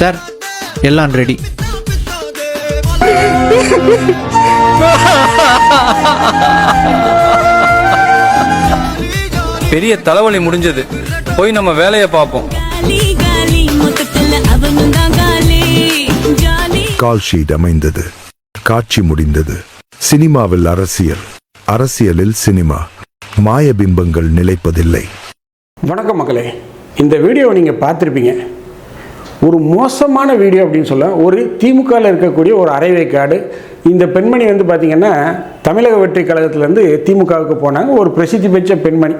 Sir எல்லாம் ready பெரிய தலைவலி முடிஞ்சது. போய் நம்ம வேலையை பார்ப்போம். காலி காலி மொத்தத்துல அவனும் தான் காலி ஜாலி கால் ஷீட் அமைந்தது. காட்சி முடிந்தது. சினிமாவில் அரசியல். அரசியலில் சினிமா. மாயபிம்பங்கள் நிலைப்பதில்லை. வணக்கம் மக்களே. இந்த வீடியோவை நீங்கள் பார்த்துருப்பீங்க. ஒரு மோசமான வீடியோ அப்படின்னு சொல்ல ஒரு திமுகவில் இருக்கக்கூடிய ஒரு அரைவேக்காடு. இந்த பெண்மணி வந்து பார்த்திங்கன்னா தமிழக வெற்றி கழகத்திலேருந்து திமுகவுக்கு போனாங்க. ஒரு பிரசித்தி பெற்ற பெண்மணி.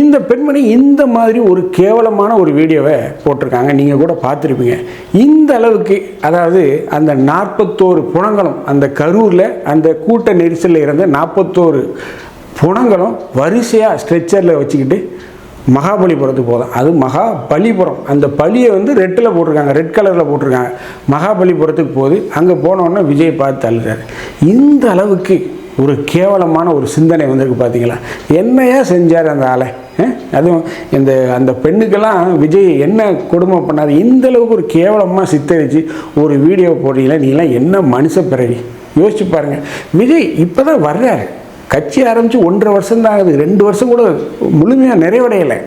இந்த பெண்மணி இந்த மாதிரி ஒரு கேவலமான ஒரு வீடியோவை போட்டிருக்காங்க. நீங்கள் கூட பார்த்துருப்பீங்க. இந்த அளவுக்கு அதாவது அந்த நாற்பத்தோரு புணங்களும் அந்த கரூரில் அந்த கூட்ட நெரிசலில் இருந்த நாற்பத்தோரு புணங்களும் வரிசையாக ஸ்ட்ரெச்சரில் வச்சுக்கிட்டு மகாபலிபுரத்துக்கு போதும். அது மகாபலிபுரம் அந்த பலியை வந்து ரெட்டில் போட்டிருக்காங்க. ரெட் கலரில் போட்டிருக்காங்க. மகாபலிபுரத்துக்கு போகுது அங்கே போனோடனே விஜய் பார்த்து தள்ளுறாரு. இந்த அளவுக்கு ஒரு கேவலமான ஒரு சிந்தனை வந்திருக்கு பார்த்தீங்களா என்னையா செஞ்சார் அந்த ஆளை? அதுவும் இந்த அந்த பெண்ணுக்கெல்லாம் விஜய் என்ன கொடுமை பண்ணாரு? இந்த அளவுக்கு ஒரு கேவலமாக சித்தரித்து ஒரு வீடியோ போடுறீங்களா நீங்களாம் என்ன மனுஷ பிறவி? யோசிச்சு பாருங்கள் விஜய் இப்போ தான் வர்றாரு. கட்சி ஆரம்பித்து ஒன்றரை வருஷம் தான் ஆகுது. ரெண்டு வருஷம் கூட முழுமையாக நிறைவடையலை.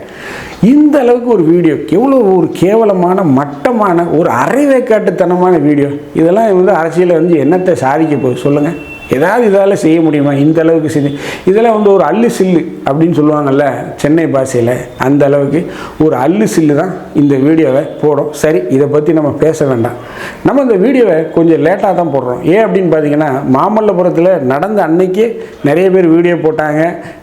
இந்த அளவுக்கு ஒரு வீடியோ எவ்வளோ ஒரு கேவலமான மட்டமான ஒரு அரைவேக்காட்டுத்தனமான வீடியோ. இதெல்லாம் வந்து அரசியலில் வந்து என்னத்தை சாதிக்க போய் சொல்லுங்கள் ஏதாவது இதால் செய்ய முடியுமா? இந்த அளவுக்கு செய்து. இதெல்லாம் வந்து ஒரு அல்லு சில்லு அப்படின்னு சொல்லுவாங்கல்ல சென்னை பாஷையில் அந்த அளவுக்கு ஒரு அல்லு சில்லு தான் இந்த வீடியோவை போடும். சரி இதை பற்றி நம்ம பேச வேண்டாம். நம்ம இந்த வீடியோவை கொஞ்சம் லேட்டாக தான் போடுறோம். ஏன் அப்படின்னு பார்த்தீங்கன்னா மாமல்லபுரத்தில் நடந்த அன்னைக்கே நிறைய பேர் வீடியோ போட்டாங்க.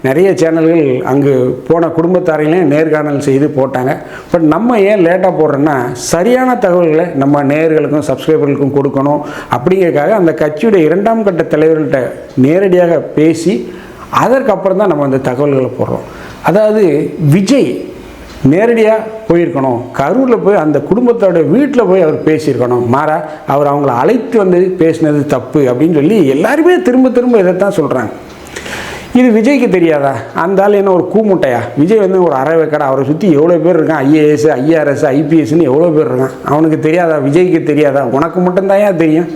நிறைய சேனல்கள் அங்கு போன குடும்பத்தாரையும் நேர்காணல் செய்து போட்டாங்க. பட் நம்ம ஏன் லேட்டாக போடுறோன்னா சரியான தகவல்களை நம்ம நேயர்களுக்கும் சப்ஸ்கிரைபர்களுக்கும் கொடுக்கணும். அப்படிங்கிறதுக்காக அந்த கட்சியுடைய இரண்டாம் கட்ட தலைவர் தலைவர்கள்ட்ட நேரடியாக பேசி அதற்கப்புறம் தான் நம்ம அந்த தகவல்களை போடுறோம். அதாவது விஜய் நேரடியாக போயிருக்கணும். கரூரில் போய் அந்த குடும்பத்தோட வீட்டில் போய் அவர் பேசியிருக்கணும். மாறா அவர் அவங்கள அழைத்து வந்து பேசினது தப்பு அப்படின்னு சொல்லி எல்லாருமே திரும்ப திரும்ப இதைத்தான் சொல்கிறாங்க இது விஜய்க்கு தெரியாதா? அந்த ஆள் என்ன ஒரு கூமுட்டையா? விஜய் வந்து ஒரு அறவைக்கடை அவரை சுற்றி எவ்வளோ பேர் இருக்கான்? ஐஏஎஸ் ஐஆர்எஸ் ஐபிஎஸ்னு எவ்வளோ பேர் இருக்கான்? அவனுக்கு தெரியாதா? விஜய்க்கு தெரியாதா? உனக்கு மட்டும்தான் தெரியும்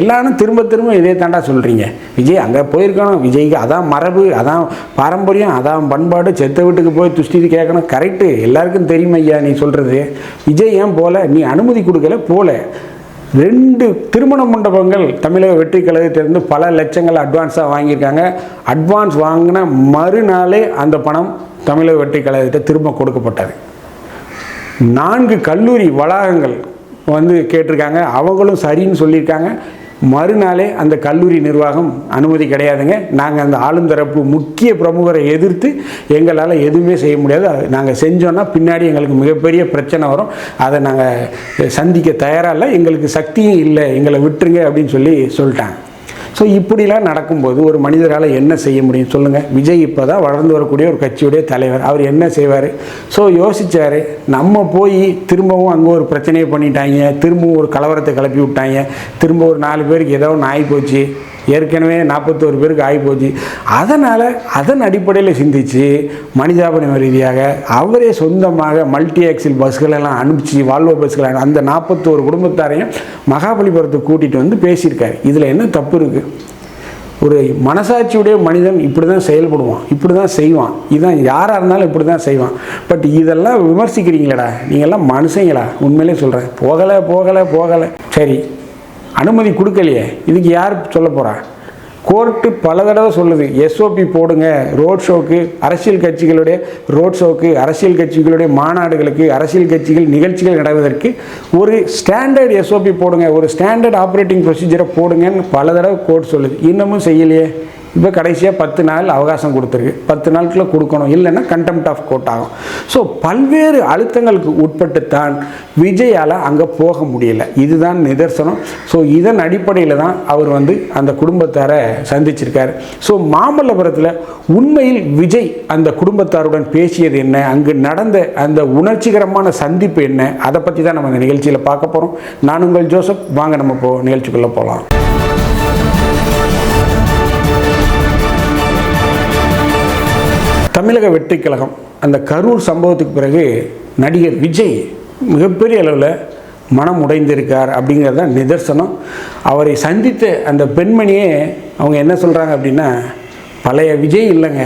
எல்லாரும் திரும்ப திரும்ப இதே தாண்டா சொல்கிறீங்க விஜய் அங்கே போயிருக்கணும். விஜய்க்கு அதான் மரபு அதான் பாரம்பரியம் அதான் பண்பாடு. செத்த வீட்டுக்கு போய் துஷ்டி கேட்கணும். கரெக்டு எல்லாருக்கும் தெரியும் ஐயா நீ சொல்கிறது விஜய் ஏன் போகல நீ அனுமதி கொடுக்கல போகல ரெண்டு திருமண மண்டபங்கள் தமிழக வெற்றி கழகத்திலிருந்து பல லட்சங்கள் அட்வான்ஸாக வாங்கியிருக்காங்க. அட்வான்ஸ் வாங்கின மறுநாளே அந்த பணம் தமிழக வெற்றி கழகத்தை திரும்ப கொடுக்கப்பட்டது. நான்கு கல்லூரி வளாகங்கள் வந்து கேட்டிருக்காங்க. அவங்களும் சரின்னு சொல்லியிருக்காங்க. மறுநாளே அந்த கல்லூரி நிர்வாகம் அனுமதி கிடையாதுங்க. நாங்கள் அந்த ஆளுந்தரப்பு முக்கிய பிரமுகரை எதிர்த்து எங்களால் எதுவுமே செய்ய முடியாது. அதை நாங்கள் செஞ்சோன்னா பின்னாடி எங்களுக்கு மிகப்பெரிய பிரச்சனை வரும். அதை நாங்கள் சந்திக்க தயாராக இல்லை. எங்களுக்கு சக்தியும் இல்லை. எங்களை விட்டுருங்க அப்படின்னு சொல்லி சொல்லிட்டாங்க. ஸோ இப்படிலாம் நடக்கும்போது ஒரு மனிதரால் என்ன செய்ய முடியும்? சொல்லுங்கள் விஜய் இப்போ தான் வளர்ந்து வரக்கூடிய ஒரு கட்சியுடைய தலைவர். அவர் என்ன செய்வார்? ஸோ யோசித்தார் நம்ம போய் திரும்பவும் அங்கே ஒரு பிரச்சனையை பண்ணிட்டாங்க. திரும்பவும் ஒரு கலவரத்தை கிளப்பி விட்டாங்க. திரும்ப ஒரு நாலு பேருக்கு ஏதோ ஒன்று ஆகி போச்சு ஏற்கனவே நாற்பத்தோரு பேருக்கு ஆகி போச்சு அதனால் அதன் அடிப்படையில் சிந்தித்து மனிதாபனம் ரீதியாக அவரே சொந்தமாக மல்டி ஆக்சில் பஸ்களெல்லாம் அனுப்பிச்சு வால்வோ பஸ்களை அந்த நாற்பத்தோரு குடும்பத்தாரையும் மகாபலிபுரத்துக்கு கூட்டிகிட்டு வந்து பேசியிருக்காரு. இதில் என்ன தப்பு இருக்குது ஒரு மனசாட்சியுடைய மனிதன் இப்படி தான் செயல்படுவான் இப்படி தான் செய்வான். இதான் யாராக இருந்தாலும் இப்படி தான் செய்வான். பட் இதெல்லாம் விமர்சிக்கிறீங்களேடா. நீங்கள்லாம் மனுஷங்களா? உண்மையிலே சொல்கிறேன் போகலை போகலை போகலை. சரி அனுமதி கொடுக்கலையே. இதுக்கு யார் சொல்ல போகிறா கோர்ட்டு பல தடவை சொல்லுது எஸ்ஓபி போடுங்க ரோட் ஷோக்கு அரசியல் கட்சிகளுடைய ரோட் ஷோக்கு அரசியல் கட்சிகளுடைய மாநாடுகளுக்கு அரசியல் கட்சிகள் நிகழ்ச்சிகள் நடவதற்கு ஒரு ஸ்டாண்டர்ட் எஸ்ஓபி போடுங்க ஒரு ஸ்டாண்டர்ட் ஆப்ரேட்டிங் ப்ரொசீஜரை போடுங்கன்னு பல தடவை கோர்ட் சொல்லுது. இன்னமும் செய்யலையே. இப்போ கடைசியாக பத்து நாள் அவகாசம் கொடுத்துருக்கு. பத்து நாளுக்குள்ள கொடுக்கணும். இல்லைன்னா கண்டெம்ட் ஆஃப் கோர்ட் ஆகும். ஸோ பல்வேறு அழுத்தங்களுக்கு உட்பட்டுத்தான் விஜயால் அங்கே போக முடியல. இதுதான் நிதர்சனம். ஸோ இதன் அடிப்படையில் தான் அவர் வந்து அந்த குடும்பத்தாரை சந்திச்சிருக்காரு. ஸோ மாமல்லபுரத்தில் உண்மையில் விஜய் அந்த குடும்பத்தாருடன் பேசியது என்ன? அங்கு நடந்த அந்த உணர்ச்சிகரமான சந்திப்பு என்ன? அதை பற்றி தான் நம்ம இந்த நிகழ்ச்சியில் பார்க்க போகிறோம் நான் உங்கள் ஜோசப். வாங்க நம்ம போ நிகழ்ச்சிக்குள்ளே போகலாம் தமிழக வெற்றி கழகம் அந்த கரூர் சம்பவத்துக்கு பிறகு நடிகர் விஜய் மிகப்பெரிய அளவில் மனம் உடைந்திருக்கார் அப்படிங்கிறது தான் நிதர்சனம். அவரை சந்தித்த அந்த பெண்மணியே அவங்க என்ன சொல்கிறாங்க அப்படின்னா பழைய விஜய் இல்லைங்க.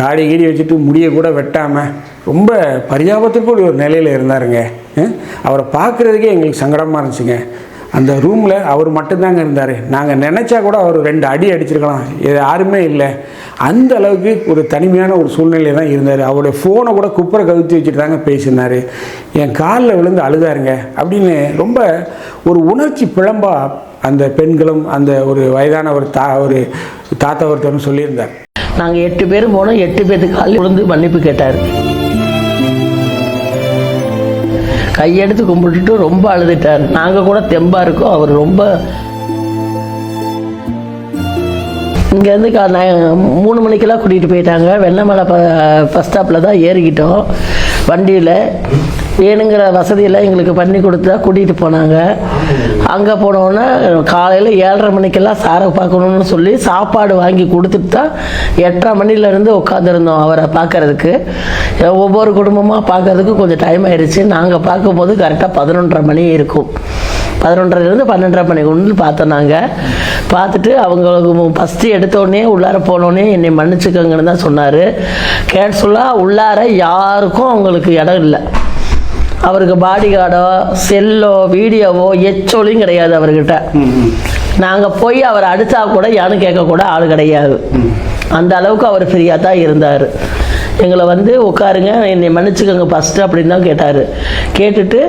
தாடி கீடி வச்சுட்டு முடியை கூட வெட்டாமல் ரொம்ப பரிதாபத்திற்குரிய ஒரு நிலையில் இருந்தாருங்க. அவரை பார்க்குறதுக்கே எங்களுக்கு சங்கடமாக இருந்துச்சுங்க. அந்த ரூமில் அவர் மட்டும்தாங்க இருந்தார். நாங்கள் நினச்சா கூட அவர் ரெண்டு அடி அடிச்சிருக்கலாம். இது யாருமே இல்லை. அந்த அளவுக்கு ஒரு தனிமையான ஒரு சூழ்நிலை தான் இருந்தார். அவருடைய ஃபோனை கூட குப்பரை கவிழ்த்து வச்சுட்டு தாங்க பேசினார். என் காலில் விழுந்து அழுதாருங்க. அப்படின்னு ரொம்ப ஒரு உணர்ச்சி பிழம்பா அந்த பெண்களும் அந்த ஒரு வயதான ஒரு தா ஒரு தாத்தா ஒருத்தரும் சொல்லியிருந்தார். நாங்கள் எட்டு பேரும் போனோம். எட்டு பேத்துக்கு காலில் விழுந்து மன்னிப்பு கேட்டார். கையெடுத்து கும்பிட்டுட்டு ரொம்ப அழுதுட்டார். நாங்கள் கூட தெம்பாக இருக்கோம். அவர் ரொம்ப இங்கேருந்து கா மூணு மணிக்கெல்லாம் கூட்டிகிட்டு போயிட்டாங்க. வெண்ணமலை ப பஸ் ஸ்டாப்பில் தான் ஏறிக்கிட்டோம். வண்டியில் வேணுங்கிற வசதியெல்லாம் எங்களுக்கு பண்ணி கொடுத்து தான் கூட்டிகிட்டு போனாங்க. அங்கே போனோன்னா காலையில் ஏழரை மணிக்கெல்லாம் சாரை பார்க்கணுன்னு சொல்லி சாப்பாடு வாங்கி கொடுத்துட்டு தான் எட்டரை மணிலேருந்து உட்காந்துருந்தோம் அவரை பார்க்கறதுக்கு. ஒவ்வொரு குடும்பமாக பார்க்கறதுக்கு கொஞ்சம் டைம் ஆயிடுச்சு. நாங்கள் பார்க்கும்போது கரெக்டாக பதினொன்றரை மணி இருக்கும். பதினொன்றரைலேருந்து பன்னெண்டரை மணி கொண்டு பார்த்தோம் நாங்கள் பார்த்துட்டு அவங்களுக்கு ஃபஸ்ட்டு எடுத்தோடனே உள்ளார போனோடனே என்னை மன்னிச்சுக்கோங்கன்னு தான் சொன்னார். கேட்சுவலாக உள்ளார யாருக்கும் அவங்களுக்கு இடம் இல்லை. அவருக்கு பாடி கார்டோ செல்லோ வீடியோவோ எச்சொலியும் கிடையாது அவர்கிட்ட. நாங்கள் போய் அவர் அடித்தா கூட யானும் கேட்கக்கூட ஆள் கிடையாது. அந்த அளவுக்கு அவர் ஃப்ரீயாக தான் இருந்தார். எங்களை வந்து உட்காருங்க என்னை மன்னிச்சுக்கோங்க ஃபஸ்ட்டு அப்படின்னு தான் கேட்டார். கேட்டுட்டு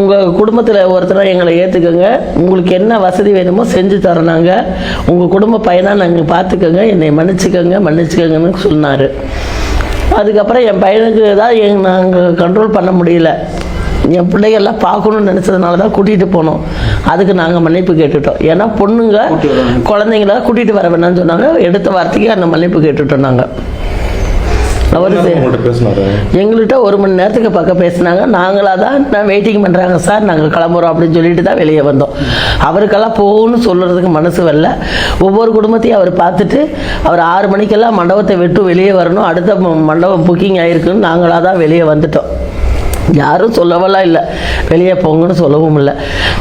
உங்கள் குடும்பத்தில் ஒருத்தரை எங்களை ஏற்றுக்கோங்க உங்களுக்கு என்ன வசதி வேணுமோ செஞ்சு தரோம் நாங்கள் உங்கள் குடும்ப பையனாக நாங்கள் பார்த்துக்கோங்க என்னை மன்னிச்சுக்கோங்க மன்னிச்சுக்கோங்கன்னு சொன்னார். அதுக்கப்புறம் என் பையனுக்கு தான் எங் நாங்கள் கண்ட்ரோல் பண்ண முடியல. என் பிள்ளைகள்லாம் பார்க்கணும்னு நினச்சதுனால தான் கூட்டிகிட்டு போனோம். அதுக்கு நாங்கள் மன்னிப்பு கேட்டுட்டோம். ஏன்னா பொண்ணுங்க குழந்தைங்கள கூட்டிகிட்டு வர வேணாம்னு சொன்னாங்க. எடுத்த வார்த்தைக்கு அந்த மன்னிப்பு கேட்டுட்டோம் நாங்கள் அவர் எங்கள்கிட்ட ஒரு மணி நேரத்துக்கு பக்கம் பேசினாங்க. நாங்களாக தான் நான் வெயிட்டிங் பண்ணுறாங்க சார் நாங்கள் கிளம்புறோம் அப்படின்னு சொல்லிட்டு தான் வெளியே வந்தோம். அவருக்கெல்லாம் போகணும்னு சொல்கிறதுக்கு மனசு வரல. ஒவ்வொரு குடும்பத்தையும் அவர் பார்த்துட்டு அவர் ஆறு மணிக்கெல்லாம் மண்டபத்தை விட்டு வெளியே வரணும். அடுத்த மண்டபம் புக்கிங் ஆகிருக்குன்னு நாங்களாக தான் வெளியே வந்துட்டோம். யாரும் சொல்லவெல்லாம் இல்லை. வெளியே போங்கன்னு சொல்லவும் இல்லை.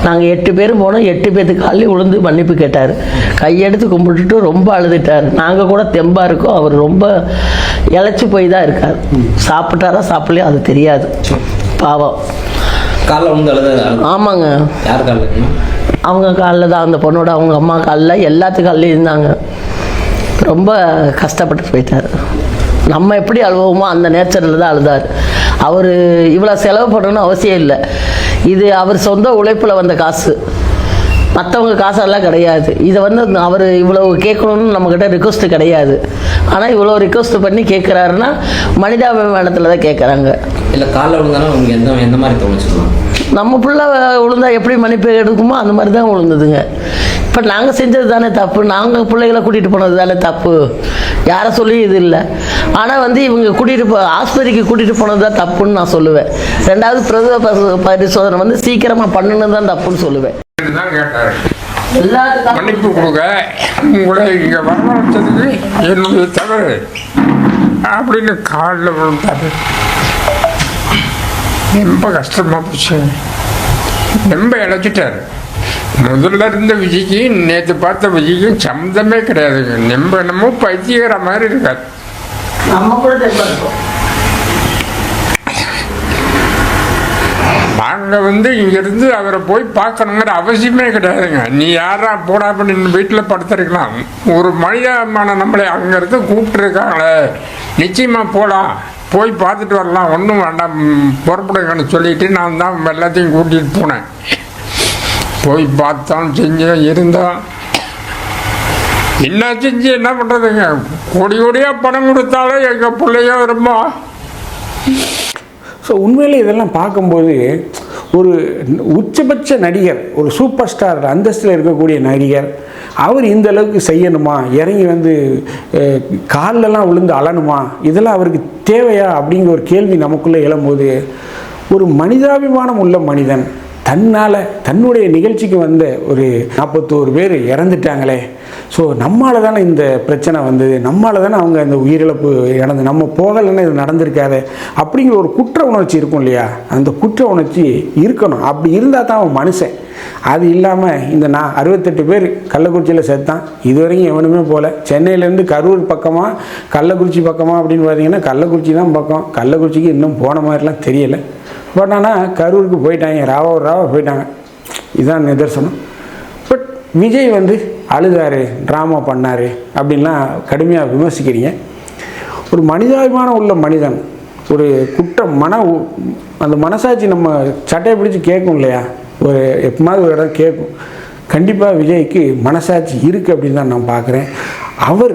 நாங்கள் எட்டு பேர் போனோம். எட்டு பேத்துக்கு காலையில் விழுந்து மன்னிப்பு கேட்டார். கையெடுத்து கும்பிட்டுட்டு ரொம்ப அழுதுட்டார். நாங்கள் கூட தெம்பா இருக்கோம். அவர் ரொம்ப இழைச்சி போய் தான் இருக்கார். சாப்பிட்டாரா சாப்பிடலையோ அது தெரியாது. பாவம். ஆமாங்க. அவங்க காலில் தான் அந்த பொண்ணோட அவங்க அம்மா காலில் எல்லாத்து காலிலையும் இருந்தாங்க. ரொம்ப கஷ்டப்பட்டு போயிட்டார். நம்ம எப்படி அழுவோமோ அந்த நேச்சரில் தான் அழுதார். அவர் இவ்வளோ செலவு பண்ணணும்னு அவசியம் இல்லை. இது அவர் சொந்த உழைப்பில் வந்த காசு. மற்றவங்க காசெல்லாம் கிடையாது. இதை வந்து அவர் இவ்வளவு கேட்கணும்னு நம்மக்கிட்ட ரிக்வஸ்ட் கிடையாது. ஆனால் இவ்வளோ ரிக்வஸ்ட் பண்ணி கேட்குறாருன்னா மனிதாபிமானத்தில் தான் கேட்குறாங்க. இல்லை காலைல விழுந்தாலும் உங்களுக்கு எந்த எந்த மாதிரி தோணுச்சுக்கலாம் நம்ம பிள்ளை விழுந்தா எப்படி மன்னிப்பு எடுக்குமோ அந்த மாதிரி தான் விழுந்ததுங்க. இப்போ நாங்கள் செஞ்சது தானே தப்பு. நாங்கள் பிள்ளைகளை கூட்டிகிட்டு போனது தானே தப்பு. யாரை சொல்லி இது இல்லை. ஆனால் வந்து இவங்க கூட்டிகிட்டு போ ஆஸ்பத்திரிக்கு கூட்டிகிட்டு போனது தான் தப்புன்னு நான் சொல்லுவேன். ரெண்டாவது பரிசோ- பரிசோதனை வந்து சீக்கிரமாக பண்ணணும் தான் தப்புன்னு சொல்லுவேன். தான் கேட்டாரு. எல்லாத்துக்கும் மன்னிப்பு கொடுங்க. உங்களை இங்கே வரவழைச்சதுக்கு என்னுடைய தவறு. அப்படின்னு காலில் விழுந்தாரு. ரொம்ப கஷ்டமா போச்சு. ரொம்ப இழைச்சிட்டாரு. முதல்ல இருந்த விஜய்க்கு நேற்று பார்த்த விஜய்க்கும் சம்மந்தமே கிடையாதுங்க. நம்ப என்னமோ பைத்தியக்கிற மாதிரி இருக்காது நம்ம கூட தெம்பா இருக்கோம் நாங்கள் வந்து இங்கேருந்து அவரை போய் பார்க்கணுங்கிற அவசியமே கிடையாதுங்க. நீ யாரா போடா அப்படின்னு வீட்டில் படுத்திருக்கலாம். ஒரு மனிதமான நம்மளை அங்கேருந்து கூப்பிட்டுருக்காங்களே. நிச்சயமாக போகலாம் போய் பார்த்துட்டு வரலாம். ஒன்றும் வேண்டாம். புறப்படுங்கன்னு சொல்லிட்டு நான் தான் எல்லாத்தையும் கூட்டிகிட்டு போனேன். போய் பார்த்தோம் செஞ்சோம் இருந்தோம் என்ன செஞ்சு என்ன பண்ணுறதுங்க கோடி கோடியாக பணம் கொடுத்தாலும் எங்கள் பிள்ளையோ ரொம்ப ஸோ உண்மையிலே இதெல்லாம் பார்க்கும்போது ஒரு உச்சபட்ச நடிகர் ஒரு சூப்பர் ஸ்டார் அந்தஸ்தில் இருக்கக்கூடிய நடிகர் அவர் இந்த அளவுக்கு செய்யணுமா? இறங்கி வந்து அஹ், கால்லெல்லாம் விழுந்து அழணுமா? இதெல்லாம் அவருக்கு தேவையா? அப்படிங்கிற ஒரு கேள்வி நமக்குள்ளே எழும்போது ஒரு மனிதாபிமானம் உள்ள மனிதன் தன்னால் தன்னுடைய நிகழ்ச்சிக்கு வந்த ஒரு நாற்பத்தோரு பேர் இறந்துட்டாங்களே. ஸோ நம்மால தானே இந்த பிரச்சனை வந்தது. நம்மால தானே அவங்க அந்த உயிரிழப்பு இறந்து நம்ம போகலைன்னு இது நடந்திருக்காது. அப்படிங்கிற ஒரு குற்ற உணர்ச்சி இருக்கும் இல்லையா? அந்த குற்ற உணர்ச்சி இருக்கணும். அப்படி இருந்தால் தான் அவன் மனுஷன். அது இல்லாமல் இந்த நான் அறுபத்தெட்டு பேர் கள்ளக்குறிச்சியில் செத்தான் இது வரைக்கும் எவனுமே போகல சென்னையிலேருந்து கரூர் பக்கமாக கள்ளக்குறிச்சி பக்கமாக அப்படின்னு பார்த்தீங்கன்னா கள்ளக்குறிச்சி தான் பக்கம். கள்ளக்குறிச்சிக்கு இன்னும் போன மாதிரிலாம் தெரியலை. பட் ஆனால் கரூருக்கு போயிட்டாங்க ராவா ராவா போயிட்டாங்க. இதுதான் நிதர்சனம். பட் விஜய் வந்து அழுதாரு ட்ராமா பண்ணார் அப்படின்லாம் கடுமையாக விமர்சிக்கிறீங்க. ஒரு மனிதாபிமானம் உள்ள மனிதன் ஒரு குற்றம் மன அந்த மனசாட்சி நம்ம சட்டையை பிடிச்சி கேட்கும் இல்லையா? ஒரு எப்பமாவது ஒரு இடம் கேட்கும். கண்டிப்பாக விஜய்க்கு மனசாட்சி இருக்குது அப்படின்னு தான் நான் பார்க்குறேன். அவர்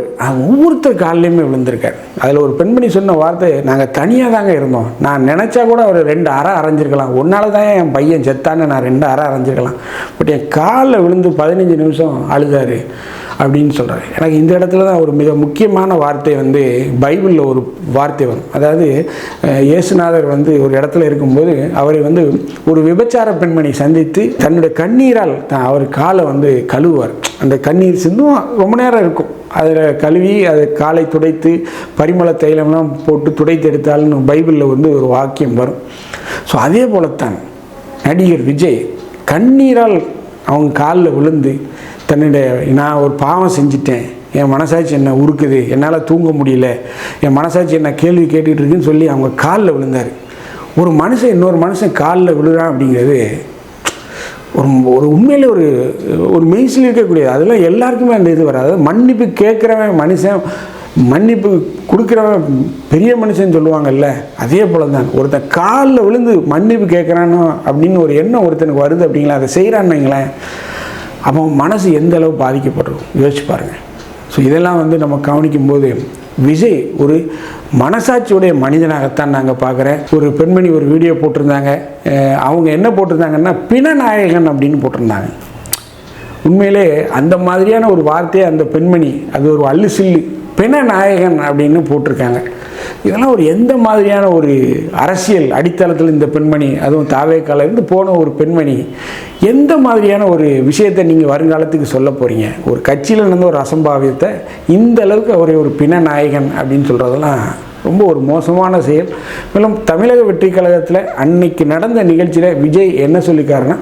ஒவ்வொருத்தர் காலிலையுமே விழுந்திருக்கார். அதில் ஒரு பெண்மணி சொன்ன வார்த்தை நாங்கள் தனியாக தாங்க இருந்தோம். நான் நினச்சா கூட அவர் ரெண்டு அறை அரைஞ்சிருக்கலாம். ஒன்றால் தான் என் பையன் செத்தான்னு நான் ரெண்டு அறை அரைஞ்சிருக்கலாம். பட் என் காலில் விழுந்து பதினஞ்சு நிமிஷம் அழுதாரு. அப்படின்னு சொல்கிறாரு எனக்கு இந்த இடத்துல தான் ஒரு மிக முக்கியமான வார்த்தை வந்து பைபிளில் ஒரு வார்த்தை வரும். அதாவது இயேசுநாதர் வந்து ஒரு இடத்துல இருக்கும்போது அவரை வந்து ஒரு விபச்சார பெண்மணி சந்தித்து தன்னுடைய கண்ணீரால் தான் அவர் காலை வந்து கழுவுவார். அந்த கண்ணீர் சிந்தும் ரொம்ப நேரம் இருக்கும். அதில் கழுவி அதை காலை துடைத்து பரிமள தைலம்லாம் போட்டு துடைத்து எடுத்தால்னு பைபிளில் வந்து ஒரு வாக்கியம் வரும். ஸோ அதே போலத்தான் நடிகர் விஜய் கண்ணீரால் அவங்க காலில் விழுந்து தன்னுடைய நான் ஒரு பாவம் செஞ்சிட்டேன். என் மனசாட்சி என்ன உருக்குது. என்னால் தூங்க முடியல. என் மனசாட்சி என்ன கேள்வி கேட்டுட்டு இருக்குன்னு சொல்லி அவங்க காலில் விழுந்தார். ஒரு மனுஷன் இன்னொரு மனுஷன் காலில் விழுறான் அப்படிங்கிறது ஒரு ஒரு உண்மையிலே ஒரு ஒரு மெய்சில் இருக்கக்கூடியது அதெல்லாம் எல்லாருக்குமே அந்த இது வராது. அதாவது மன்னிப்பு கேட்குறவன் மனுஷன் மன்னிப்பு கொடுக்குறவன் பெரிய மனுஷன் சொல்லுவாங்கல்ல அதே போல தான் ஒருத்தன் காலில் விழுந்து மன்னிப்பு கேட்குறானோ அப்படின்னு ஒரு எண்ணம் ஒருத்தனுக்கு வருது அப்படிங்களா? அதை செய்கிறான்னு வைங்களேன். அப்போ மனசு எந்த அளவு பாதிக்கப்பட்டிருக்கும் யோசிச்சு பாருங்கள் ஸோ இதெல்லாம் வந்து நம்ம கவனிக்கும் போது விஜய் ஒரு மனசாட்சியுடைய மனிதனாகத்தான் நாங்கள் பார்க்குறேன். ஒரு பெண்மணி ஒரு வீடியோ போட்டிருந்தாங்க. அவங்க என்ன போட்டிருந்தாங்கன்னா பிணநாயகன் அப்படின்னு போட்டிருந்தாங்க. உண்மையிலே அந்த மாதிரியான ஒரு வார்த்தையை அந்த பெண்மணி அது ஒரு அல்லு சில்லு பிணநாயகன் அப்படின்னு போட்டிருக்காங்க. இதெல்லாம் ஒரு எந்த மாதிரியான ஒரு அரசியல் அடித்தளத்தில் இந்த பெண்மணி அதுவும் தாவேக்கால இருந்து போன ஒரு பெண்மணி எந்த மாதிரியான ஒரு விஷயத்தை நீங்கள் வருங்காலத்துக்கு சொல்ல போகிறீங்க ஒரு கட்சியில் நடந்த ஒரு அசம்பாவியத்தை இந்த அளவுக்கு அவரை ஒரு பிணநாயகன் அப்படின்னு சொல்கிறதெல்லாம் ரொம்ப ஒரு மோசமான செயல். மேலும் தமிழக வெற்றி கழகத்தில் அன்னைக்கு நடந்த நிகழ்ச்சியில் விஜய் என்ன சொல்லிக்காருன்னா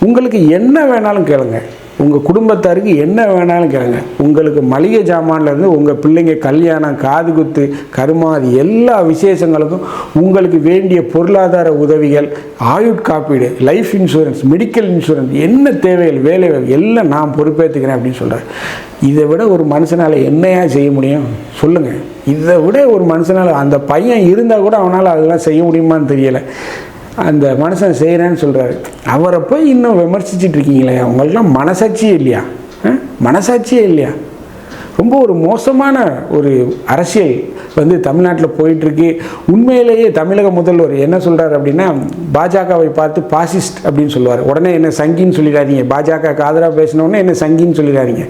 உங்களுக்கு என்ன வேணாலும் கேளுங்கள் உங்கள் குடும்பத்தாருக்கு என்ன வேணாலும் கேளுங்க. உங்களுக்கு மளிகை சாமான்லேருந்து உங்கள் பிள்ளைங்க கல்யாணம் காது குத்து கருமாதி எல்லா விசேஷங்களுக்கும் உங்களுக்கு வேண்டிய பொருளாதார உதவிகள் ஆயுட்காப்பீடு லைஃப் இன்சூரன்ஸ் மெடிக்கல் இன்சூரன்ஸ் என்ன தேவைகள் வேலை வாய்ப்பு எல்லாம் நான் பொறுப்பேற்றுக்கிறேன் அப்படின்னு சொல்கிறேன் இதை விட ஒரு மனுஷனால் என்னையா செய்ய முடியும்? சொல்லுங்கள் இதை விட ஒரு மனுஷனால் அந்த பையன் இருந்தால் கூட அவனால் அதெல்லாம் செய்ய முடியுமான்னு தெரியலை. அந்த மனுஷன் செய்கிறேன்னு சொல்கிறாரு அவரை போய் இன்னும் விமர்சிச்சிட்டு இருக்கீங்களே அவங்களுக்குலாம் மனசாட்சியே இல்லையா? ஆ? மனசாட்சியே இல்லையா? ரொம்ப ஒரு மோசமான ஒரு அரசியல் வந்து தமிழ்நாட்டில் போயிட்டுருக்கு. உண்மையிலேயே தமிழக முதல்வர் என்ன சொல்கிறார் அப்படின்னா பாஜகவை பார்த்து பாசிஸ்ட் அப்படின்னு சொல்லுவார். உடனே என்ன சங்கின்னு சொல்லிடாதீங்க. பாஜகவுக்கு ஆதரவாக பேசினோடனே என்ன சங்கின்னு சொல்லிடாதீங்க.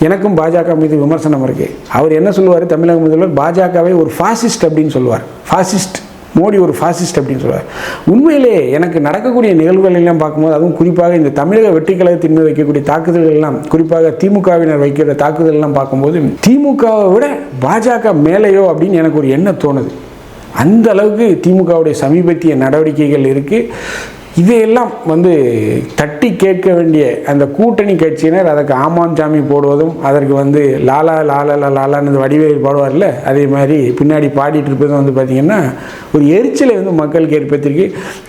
எனக்கும் பாஜக மீது விமர்சனம் இருக்குது அவர் என்ன சொல்லுவார்? தமிழக முதல்வர் பாஜகவை ஒரு ஃபாசிஸ்ட் அப்படின்னு சொல்லுவார். ஃபாசிஸ்ட் மோடி ஒரு ஃபாசிஸ்ட் அப்படின்னு சொல்லுவார் உண்மையிலே எனக்கு நடக்கக்கூடிய நிகழ்வுகள் எல்லாம் பார்க்கும்போது அதுவும் குறிப்பாக இந்த தமிழக வெற்றி கழகத்தின் மீது வைக்கக்கூடிய தாக்குதல்கள் எல்லாம் குறிப்பாக திமுகவினர் வைக்கிற தாக்குதல் எல்லாம் பார்க்கும்போது திமுகவை விட பாஜக மேலேயோ அப்படின்னு எனக்கு ஒரு எண்ணம் தோணுது. அந்த அளவுக்கு திமுகவுடைய சமீபத்திய நடவடிக்கைகள் இருக்குது இதையெல்லாம் வந்து தட்டி கேட்க வேண்டிய அந்த கூட்டணி கட்சியினர் அதற்கு ஆமாம் சாமி போடுவதும் அதற்கு வந்து லாலா லாலா லாலான்னு வடிவேல் பாடுவார்ல அதே மாதிரி பின்னாடி பாடிட்டு இருப்பதும் வந்து பார்த்திங்கன்னா ஒரு எரிச்சலை வந்து மக்களுக்கு ஏற்படுத்தியிருக்கு.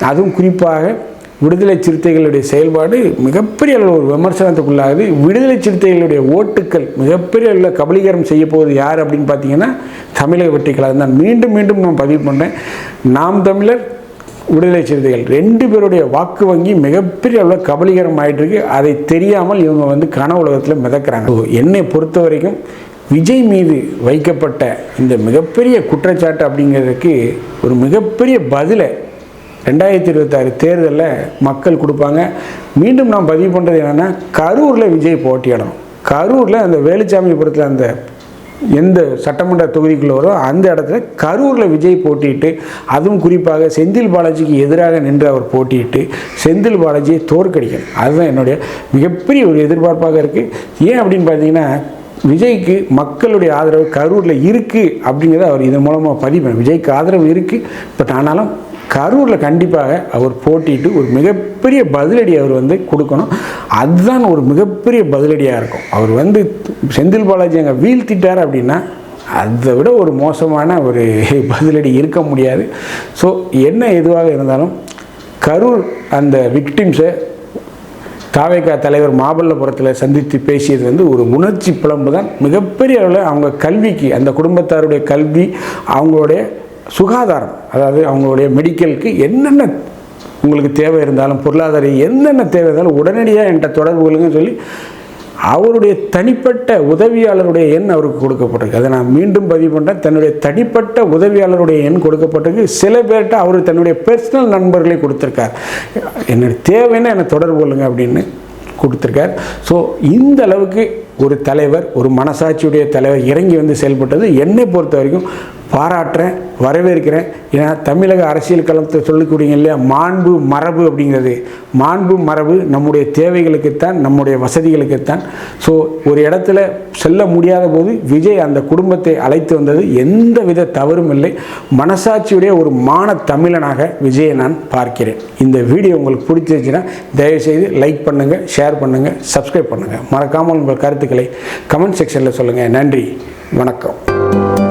அதுவும் குறிப்பாக விடுதலை சிறுத்தைகளுடைய செயல்பாடு மிகப்பெரிய அளவில் ஒரு விமர்சனத்துக்குள்ளாகுது. விடுதலை சிறுத்தைகளுடைய ஓட்டுக்கள் மிகப்பெரிய அளவில் கபலீகரம் செய்ய போவது யார் அப்படின்னு பார்த்தீங்கன்னா தமிழக வெற்றிகளாக தான் மீண்டும் மீண்டும் நான் பதிவு பண்ணுறேன் நாம் தமிழர் விடுதலை சிறுத்தைகள். ரெண்டு பேருடைய வாக்கு வங்கி மிகப்பெரிய அளவில் கபலீகரம் ஆயிட்டு இருக்கு அதை தெரியாமல் இவங்க வந்து கன உலகத்தில் மிதக்கிறாங்க. என்னை பொறுத்த வரைக்கும் விஜய் மீது வைக்கப்பட்ட இந்த மிகப்பெரிய குற்றச்சாட்டு அப்படிங்கிறதுக்கு ஒரு மிகப்பெரிய பதிலை ரெண்டாயிரத்தி இருபத்தாறு தேர்தலில் மக்கள் கொடுப்பாங்க. மீண்டும் நான் பதிவு பண்ணுறது என்னென்னா கரூரில் விஜய் போட்டியிடணும். கரூரில் அந்த வேலுச்சாமிபுரத்தில் அந்த எந்த சட்டமன்ற தொகுதிக்குள்ளே வரோ அந்த இடத்துல கரூரில் விஜய் போட்டியிட்டு அதுவும் குறிப்பாக செந்தில் பாலாஜிக்கு எதிராக நின்று அவர் போட்டியிட்டு செந்தில் பாலாஜியை தோற்கடிக்கணும். அதுதான் என்னுடைய மிகப்பெரிய ஒரு எதிர்பார்ப்பாக இருக்குது ஏன் அப்படின்னு பார்த்தீங்கன்னா விஜய்க்கு மக்களுடைய ஆதரவு கரூரில் இருக்குது அப்படிங்கிறத அவர் இதன் மூலமாக பதிவு விஜய்க்கு ஆதரவு இருக்குது பட் ஆனாலும் கரூரில் கண்டிப்பாக அவர் போட்டிட்டு ஒரு மிகப்பெரிய பதிலடி அவர் வந்து கொடுக்கணும். அதுதான் ஒரு மிகப்பெரிய பதிலடியாக இருக்கும். அவர் வந்து செந்தில் பாலாஜி அங்கே வீழ்த்திட்டார் அப்படின்னா அதை விட ஒரு மோசமான ஒரு பதிலடி இருக்க முடியாது. ஸோ என்ன எதுவாக இருந்தாலும் கரூர் அந்த விக்டிம்ஸை தாவேகா தலைவர் மாமல்லபுரத்தில் சந்தித்து பேசியது வந்து ஒரு உணர்ச்சி புலம்பு தான் மிகப்பெரிய அளவில் அவங்க கல்விக்கு அந்த குடும்பத்தாருடைய கல்வி அவங்களுடைய சுகாதாரம். அதாவது அவங்களுடைய மெடிக்கலுக்கு என்னென்ன உங்களுக்கு தேவை இருந்தாலும் பொருளாதார என்னென்ன தேவை இருந்தாலும் உடனடியாக என்கிட்ட தொடர்பு கொள்ளுங்கன்னு சொல்லி அவருடைய தனிப்பட்ட உதவியாளருடைய எண் அவருக்கு கொடுக்கப்பட்டிருக்கு. அதை நான் மீண்டும் பதிவு பண்ணுறேன் தன்னுடைய தனிப்பட்ட உதவியாளருடைய எண் கொடுக்கப்பட்டிருக்கு. சில பேர்கிட்ட அவர் தன்னுடைய பர்சனல் நண்பர்களை கொடுத்துருக்கார். என்னுடைய தேவைன்னா என்னை தொடர்பு கொள்ளுங்க அப்படின்னு கொடுத்துருக்கார். ஸோ இந்த அளவுக்கு ஒரு தலைவர் ஒரு மனசாட்சியுடைய தலைவர் இறங்கி வந்து செயல்பட்டது. என்னை பொறுத்த வரைக்கும் பாராட்டுறேன் வரவேற்கிறேன். ஏன்னா தமிழக அரசியல் களத்தை சொல்லக்கூடிய இல்லையா? மாண்பு மரபு அப்படிங்கிறது. மாண்பு மரபு நம்முடைய தேவைகளுக்குத்தான் நம்முடைய வசதிகளுக்குத்தான். ஸோ ஒரு இடத்துல செல்ல முடியாத போது விஜய் அந்த குடும்பத்தை அழைத்து வந்தது எந்த வித தவறும் இல்லை. மனசாட்சியுடைய ஒரு மான தமிழனாக விஜயை நான் பார்க்கிறேன். இந்த வீடியோ உங்களுக்கு பிடிச்சிருச்சுன்னா தயவுசெய்து லைக் பண்ணுங்கள் ஷேர் பண்ணுங்கள் சப்ஸ்கிரைப் பண்ணுங்கள் மறக்காமல் உங்கள் கருத்துக்களை கமெண்ட் செக்ஷனில் சொல்லுங்கள் நன்றி வணக்கம்.